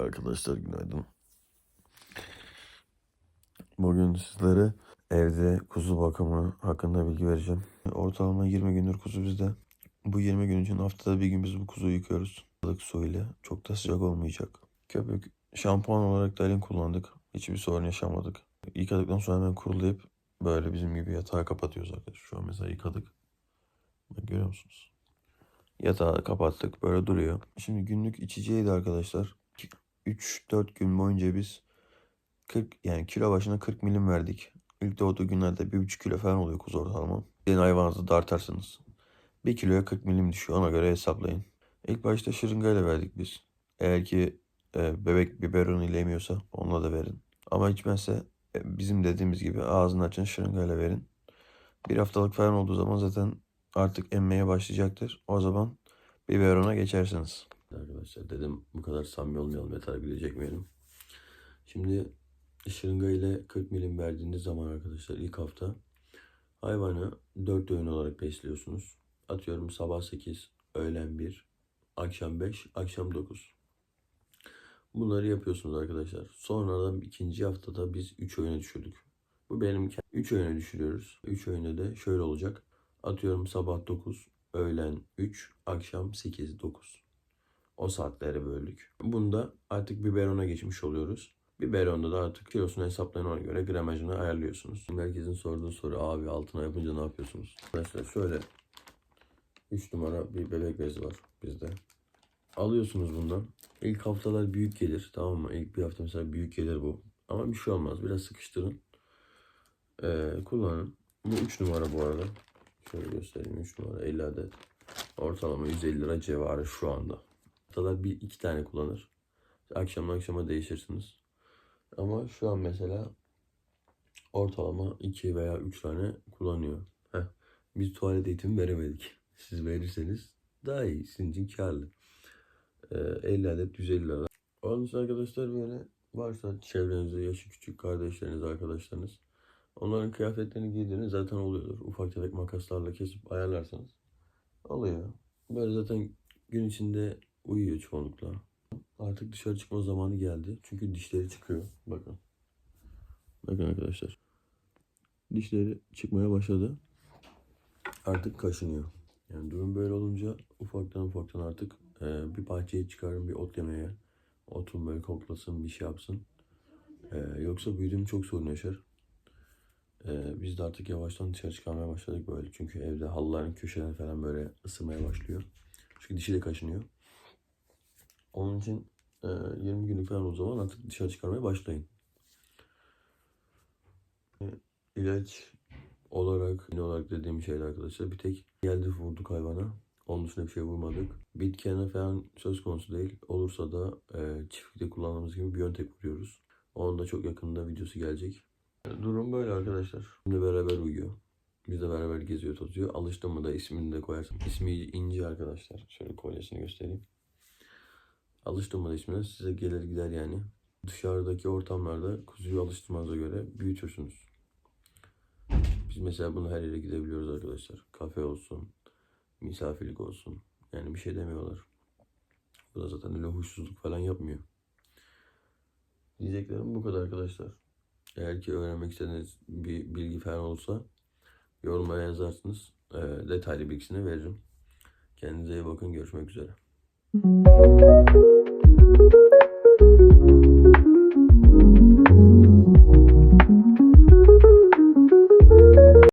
Arkadaşlar günaydın. Bugün sizlere evde kuzu bakımı hakkında bilgi vereceğim. Ortalama 20 gündür kuzu bizde. Bu 20 gün için haftada bir gün biz bu kuzuyu yıkıyoruz. Ilık su ile çok da sıcak olmayacak. Köpük şampuan olarak da elin kullandık. Hiçbir sorun yaşamadık. Yıkadıktan sonra hemen kurulayıp böyle bizim gibi yatağı kapatıyoruz arkadaşlar. Şu an mesela yıkadık. Bak görüyor musunuz? Yatağı kapattık böyle duruyor. Şimdi günlük içeceğiydi arkadaşlar. 3-4 gün boyunca biz 40 yani kilo başına 40 milim verdik. İlk doğduğu günlerde 1,5 kilo falan oluyor kuzu ortalama. Yeni hayvanınızı dartarsınız. 1 kiloya 40 milim düşüyor ona göre hesaplayın. İlk başta şırıngayla verdik biz. Eğer ki e, bebek biberon ile yemiyorsa onunla da verin. Ama içmezse e, bizim dediğimiz gibi ağzını açın şırıngayla verin. Bir haftalık falan olduğu zaman zaten artık emmeye başlayacaktır. O zaman biberona geçersiniz. Arkadaşlar dedim bu kadar samimi olmayalım yeter gülecek çekmeyelim. Şimdi şırınga ile 40 milim verdiğiniz zaman arkadaşlar ilk hafta hayvanı 4 öğün olarak besliyorsunuz. Atıyorum sabah 8, öğlen 1, akşam 5, akşam 9. Bunları yapıyorsunuz arkadaşlar. Sonradan ikinci haftada biz 3 öğüne düşürdük. Bu benim 3 öğüne düşürüyoruz. 3 öğüne de şöyle olacak. Atıyorum sabah 9, öğlen 3, akşam 8, 9. O saatlere böldük. Bunda artık biberona geçmiş oluyoruz. Biberonda da artık kilosunu hesaplayın ona göre gramajını ayarlıyorsunuz. Herkesin sorduğu soru abi altına yapınca ne yapıyorsunuz? Arkadaşlar şöyle 3 numara bir bebek bezi var bizde. Alıyorsunuz bundan. İlk haftalar büyük gelir tamam mı? İlk bir hafta mesela büyük gelir bu. Ama bir şey olmaz. Biraz sıkıştırın. Ee, kullanın. Bu 3 numara bu arada. Şöyle göstereyim 3 numara 50 adet. Ortalama 150 lira civarı şu anda. Haftalar bir iki tane kullanır. Akşamdan akşama değişirsiniz. Ama şu an mesela ortalama 2 veya 3 tane kullanıyor. Heh. Biz tuvalet eğitimi veremedik. Siz verirseniz daha iyi. Sizin için karlı. Ee, 50 adet 150 lira. Onun için arkadaşlar böyle varsa çevrenizde yaşı küçük kardeşleriniz, arkadaşlarınız onların kıyafetlerini giydiğiniz zaten oluyordur. Ufak tefek makaslarla kesip ayarlarsanız oluyor. Böyle zaten gün içinde uyuyor çoğunlukla. Artık dışarı çıkma zamanı geldi. Çünkü dişleri çıkıyor. Bakın. Bakın arkadaşlar. Dişleri çıkmaya başladı. Artık kaşınıyor. Yani durum böyle olunca ufaktan ufaktan artık e, bir bahçeye çıkarın bir ot yemeye. Otun böyle koklasın bir şey yapsın. E, yoksa büyüdüğüm çok sorun yaşar. E, biz de artık yavaştan dışarı çıkarmaya başladık böyle. Çünkü evde halıların köşeleri falan böyle ısınmaya başlıyor. Çünkü dişi de kaşınıyor. Onun için e, 20 günlük falan o zaman artık dışarı çıkarmaya başlayın. E, ilaç olarak, ne olarak dediğim şeyler arkadaşlar bir tek geldi vurduk hayvana. Onun dışında bir şey vurmadık. Bitkene falan söz konusu değil. Olursa da e, çiftlikte kullandığımız gibi Biontech vuruyoruz. Onun da çok yakında videosu gelecek. Durum böyle arkadaşlar. Şimdi beraber uyuyor. Biz de beraber geziyor tozuyor. Alıştı mı da ismini de koyarsın. İsmi İnci arkadaşlar. Şöyle kolyesini göstereyim. Alıştım da ismine size gelir gider yani. Dışarıdaki ortamlarda kuzuyu alıştırmanıza göre büyütürsünüz. Biz mesela bunu her yere gidebiliyoruz arkadaşlar. Kafe olsun, misafirlik olsun. Yani bir şey demiyorlar. Bu da zaten öyle huysuzluk falan yapmıyor. Diyeceklerim bu kadar arkadaşlar. Eğer ki öğrenmek istediğiniz bir bilgi falan olsa yorumlara yazarsınız. Ee, detaylı bilgisini veririm. Kendinize iyi bakın. Görüşmek üzere.